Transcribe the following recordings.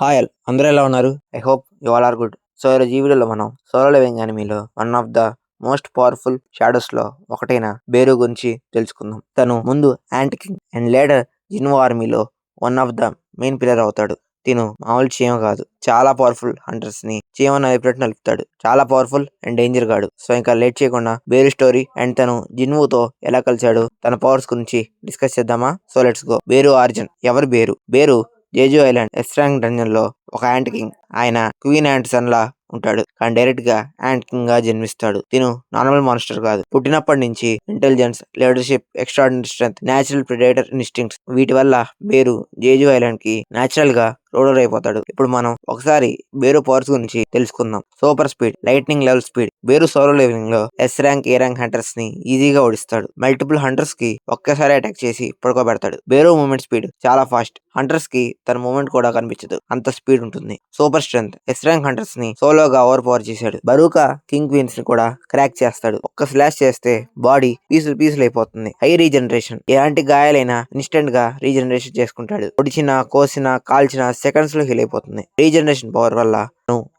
Hi all అందరూ ఎలా ఉన్నారు? I hope you all are good so ఈరోజు ఈ వీడియోలో మనం solo leveling ఎనిమీలో one of the most powerful షాడోస్లో ఒకటైన బేరు గురించి తెలుసుకుందాం. తను ముందు ant king and leader Jinwoo ఆర్మీలో one of the main pillar అవుతాడు. తిను మామూలు చీమ కాదు చాలా పవర్ఫుల్ హంటర్స్ని చీమ నలిపినట్టు నలుపుతాడు చాలా పవర్ఫుల్ అండ్ డేంజర్ గాడు. సో ఇంకా లేట్ చేయకుండా బేరు స్టోరీ అండ్ తను జిన్వుతో ఎలా కలిశాడు తన పవర్స్ గురించి డిస్కస్ చేద్దామా? So let's go Beru origin ఎవరు బేరు బేరు జేజు ఐలాండ్ ఎస్ట్రాంగ్ డంజన్లో ఒక యాంట్ కింగ్ ఆయన క్వీన్ యాంట్ సన్ లా ఉంటాడు. కానీ డైరెక్ట్గా యాంట్ కింగ్గా జన్మిస్తాడు. తిను నార్మల్ మాన్స్టర్ కాదు. పుట్టినప్పటి నుంచి intelligence leadership extraordinary strength natural predator instincts వీటి వల్ల బేరు జేజు ఐలాండ్కి నేచురల్గా రోడర్ అయిపోతాడు. ఇప్పుడు మనం ఒకసారి బేరు పవర్స్ గురించి తెలుసుకుందాం. Super speed lightning level speed Beru solo లెవెలింగ్లో S rank A rank హంటర్స్ని ఈజీగా ఓడిస్తాడు. మల్టిపుల్ హంటర్స్కి ఒక్కసారి అటాక్ చేసి పడుకోబెడతాడు. బేరు మూమెంట్ స్పీడ్ చాలా ఫాస్ట్ హంటర్స్కి తన మూమెంట్ కూడా కనిపించదు. అంత స్పీడ్ ఉంటుంది. సూపర్ స్ట్రెంత్ ఎస్ ర్యాంక్ హంటర్స్ని సోలోగా ఓవర్ పవర్ చేశాడు. బరూకా కింగ్ క్వీన్స్ని కూడా క్రాక్ చేస్తాడు. ఒక్క స్లాష్ చేస్తే బాడీ పీసులు పీసులు అయిపోతుంది. హై రీజనరేషన్ ఎలాంటి గాయాలైనా ఇన్స్టెంట్గా రీజనరేషన్ చేసుకుంటాడు. ఒడిచిన కోసిన కాల్చిన సెకండ్స్లో హీల్ అయిపోతుంది. రీజనరేషన్ పవర్ వల్ల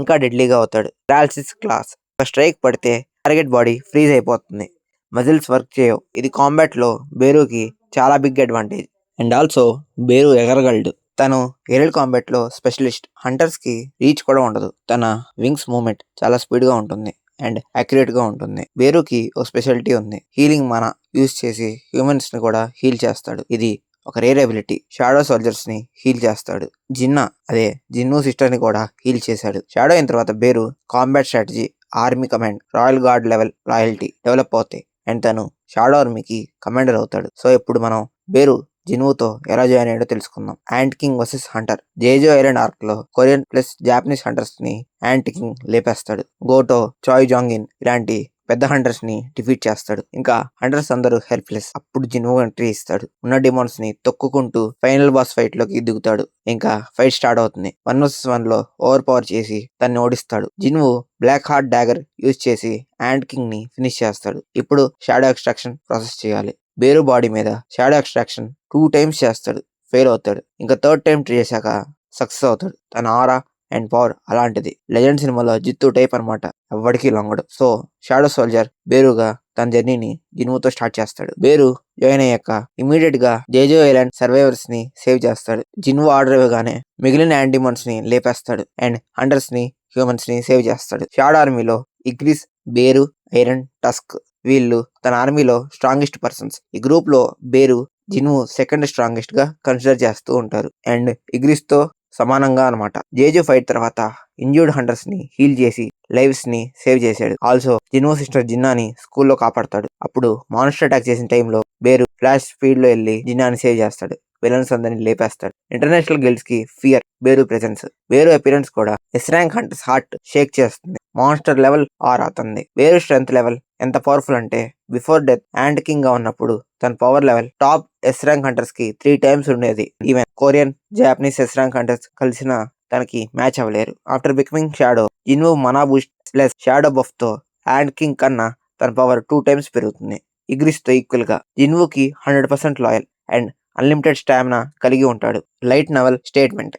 ఇంకా డెడ్లీగా అవుతాడు. పారాలసిస్ క్లాస్ ఒక స్ట్రైక్ పడితే టార్గెట్ బాడీ ఫ్రీజ్ అయిపోతుంది. మజిల్స్ వర్క్ చేయవు. ఇది కాంబాట్లో బేరుకి చాలా big advantage and also Beru ఎగరగలడు. తను ఏరియల్ కాంబాట్లో స్పెషలిస్ట్ హంటర్స్కి రీచ్ కూడా ఉండదు. తన వింగ్స్ మూమెంట్ చాలా స్పీడ్గా ఉంటుంది. అండ్ అక్యురేట్గా ఉంటుంది. బేరుకి ఒక స్పెషాలిటీ ఉంది. హీలింగ్ మన యూజ్ చేసి హ్యూమన్స్ని కూడా హీల్ చేస్తాడు. ఇది ఒక రేర్ ఎబిలిటీ షాడో సోల్జర్స్ని హీల్ చేస్తాడు. జిన్నా అదే జిన్ను సిస్టర్ని కూడా హీల్ చేశాడు. షాడో అయిన తర్వాత Beru combat strategy army command royal guard level royalty develop అవుతాయి. అండ్ తను షాడో ఆర్మీకి కమాండర్ అవుతాడు. సో ఇప్పుడు మనం బేరు జినువుతో ఎలా జాయిన్ అయ్యాడో తెలుసుకుందాం. Ant king versus hunter Jeju island ఆర్క్లో Korean plus Japanese హంటర్స్ని యాంట్ కింగ్ లేపేస్తాడు. గోటో చాయ్ జాంగిన్ ఇలాంటి పెద్ద హంటర్స్ని డిఫీట్ చేస్తాడు. ఇంకా హంటర్స్ అందరూ హెల్ప్లెస్. అప్పుడు జిన్వో ఎంట్రీ ఇస్తాడు. ఉన్న డిమాండ్స్ని తొక్కుకుంటూ ఫైనల్ బాస్ ఫైట్లోకి దిగుతాడు. ఇంకా ఫైట్ స్టార్ట్ అవుతుంది. వన్ వర్సెస్ వన్లో ఓవర్ పవర్ చేసి తన్ని ఓడిస్తాడు. Jinwoo black heart dagger use చేసి హ్యాండ్ కింగ్ని ఫినిష్ చేస్తాడు. ఇప్పుడు షాడో ఎక్స్ట్రాక్షన్ ప్రాసెస్ చేయాలి. బేరు బాడీ మీద షాడో ఎక్స్ట్రాక్షన్ టూ టైమ్స్ చేస్తాడు. ఫెయిల్ అవుతాడు. ఇంకా థర్డ్ టైం ట్రై చేశాక సక్సెస్ అవుతాడు. తన ఆరా అండ్ పవర్ అలాంటిది. లెజెండ్ సినిమాలో జిత్తు టైప్ అనమాట ఎవ్వడికి లొంగడు. సో షాడో సోల్జర్ బేరుగా తన జర్నీని జినువుతో స్టార్ట్ చేస్తాడు. బేరు జాయిన్ అయ్యాక ఇమీడియట్గా జేజో ఐలాండ్ సర్వైవర్స్ని సేవ్ చేస్తాడు. జిన్వు ఆర్డర్ ఇవ్వగానే మిగిలిన యాంటీమన్స్ని లేపేస్తాడు అండ్ హండర్స్ని హ్యూమన్స్ని సేవ్ చేస్తాడు. షాడ్ ఆర్మీలో ఇగ్రిస్ బేరు ఐరన్ టస్క్ వీళ్ళు తన ఆర్మీలో స్ట్రాంగెస్ట్ పర్సన్స్ ఈ గ్రూప్లో బేరు జిన్వు సెకండ్ స్ట్రాంగెస్ట్గా కన్సిడర్ చేస్తూ ఉంటారు. అండ్ ఇగ్రిస్తో సమానంగా అనమాట జేజు ఫైట్ తర్వాత ఇంజూర్డ్ హంటర్స్ని హీల్ చేసి లైవ్స్ని సేవ్ చేశాడు. ఆల్సో జినో సిస్టర్ జిన్నాని స్కూల్లో కాపాడతాడు. అప్పుడు మాన్స్టర్ అటాక్ చేసిన టైంలో బేరు ఫ్లాష్ స్పీడ్లో వెళ్ళి జిన్నాని సేవ్ చేస్తాడు. విలన్స్ అందరిని లేపేస్తాడు. ఇంటర్నేషనల్ గర్ల్స్కి fear. Beru presence Beru appearance కూడా S rank hunters heart shake చేస్తుంది. మాన్స్టర్ లెవెల్ ఆర్ అవుతుంది బేరు స్ట్రెంత్ లెవెల్ ఎంత పవర్ఫుల్ అంటే బిఫోర్ డెత్ యాండ్ కింగ్గా ఉన్నప్పుడు తన power level top S rank హంటర్స్కి three times ఉండేది. Even Korean Japanese S rank hunters కలిసిన తనకి match అవ్వలేరు. After becoming shadow Jinwoo mana boost plus shadow బఫ్తో and king కన్నా తన పవర్ టూ టైమ్స్ పెరుగుతుంది. ఇగ్రిస్తో ఈక్వల్గా ఇన్వోకి hundred percent loyal and unlimited stamina కలిగి ఉంటాడు. Light novel statement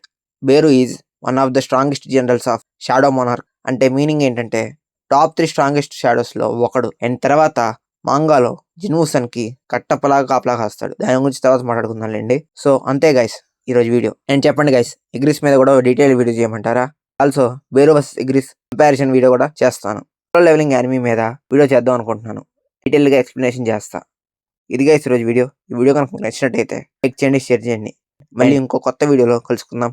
Beru is one of the strongest generals of shadow monarch అంటే meaning ఏంటంటే top three strongest షాడోస్లో ఒకడు. అండ్ తర్వాత మాంగాలో జిన్వూసన్కి కట్టపలాగా కాపలా కాస్తాడు. దాని గురించి తర్వాత మాట్లాడుకుందాంలేండి. సో అంతే గైస్ ఈ రోజు వీడియో అండ్ చెప్పండి గైస్ ఎగ్రీస్ మీద కూడా డీటెయిల్ వీడియో చేయమంటారా? Also Beru versus Igris comparison video కూడా చేస్తాను. లెవెలింగ్ యానిమీ మీద వీడియో చేద్దాం అనుకుంటున్నాను. డీటెయిల్గా ఎక్స్ప్లెనేషన్ చేస్తా. ఇది గైస్ ఈరోజు వీడియో ఈ వీడియో కనుక నచ్చినట్టయితే లైక్ చేయండి షేర్ చేయండి. మళ్ళీ ఇంకో కొత్త వీడియోలో కలుసుకుందాం.